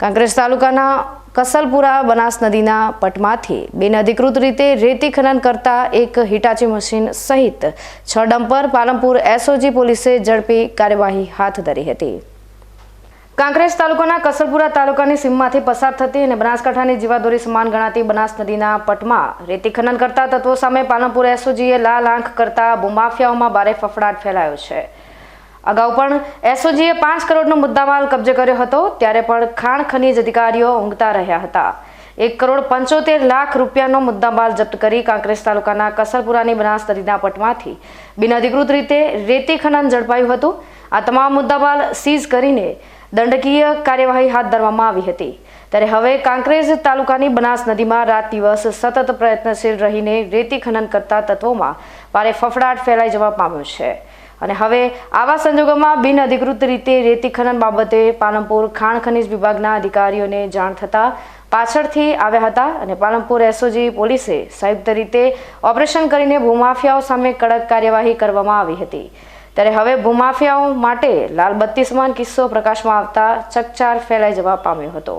કાંકરેજ તાલુકાના કસલપુરા બનાસ નદીના પટમાંથી બિનઅધિકૃત રીતે રેતી ખનન કરતા એક હિટાચી મશીન સહિત છ ડમ્પર પાલનપુર એસઓજી પોલીસે ઝડપી કાર્યવાહી હાથ ધરી હતી. કાંકરેજ તાલુકાના કસલપુરા તાલુકાની સીમમાંથી પસાર થતી અને બનાસકાંઠાની જીવાદોરી સમાન ગણાતી બનાસ નદીના પટમાં રેતી ખનન કરતા તત્વો સામે પાલનપુર એસઓજીએ લાલ આંખ કરતા ભૂમાફિયાઓમાં ભારે ફફડાટ ફેલાયો છે. અગાઉ પણ એસઓજીએ પાંચ કરોડનો મુદ્દામાલ કબજે કર્યો હતો, ત્યારે પણ ખાણ ખનીજ અધિકારીઓ ઊંઘતા રહ્યા હતા. એક કરોડ પંચોતેર લાખ રૂપિયાનો મુદ્દામાલ જપ્ત કરી કાંકરેજ તાલુકાના કસરપુરાની બનાસ નદીના પટમાંથી બિનઅધિકૃત રીતે રેતી ખનન ઝડપાયું હતું. આ તમામ મુદ્દામાલ સીઝ કરીને દંડકીય કાર્યવાહી હાથ ધરવામાં આવી હતી. ત્યારે હવે કાંકરેજ તાલુકાની બનાસ નદીમાં રાત દિવસ સતત પ્રયત્નશીલ રહીને રેતી ખનન કરતા તત્વોમાં ભારે ફફડાટ ફેલાઈ જવા પામ્યો છે. અને હવે આવા સંજોગોમાં બિનઅધિકૃત રીતે રેતી ખનન બાબતે પાલનપુર ખાણ ખનીજ વિભાગના અધિકારીઓને જાણ થતાં પાછળથી આવ્યા હતા અને પાલનપુર એસઓજી પોલીસે સંયુક્ત રીતે ઓપરેશન કરીને ભૂમાફિયાઓ સામે કડક કાર્યવાહી કરવામાં આવી હતી. ત્યારે હવે ભૂમાફિયાઓ માટે લાલબત્તી સમાન કિસ્સો પ્રકાશમાં આવતા ચકચાર ફેલાઈ જવા પામ્યો હતો.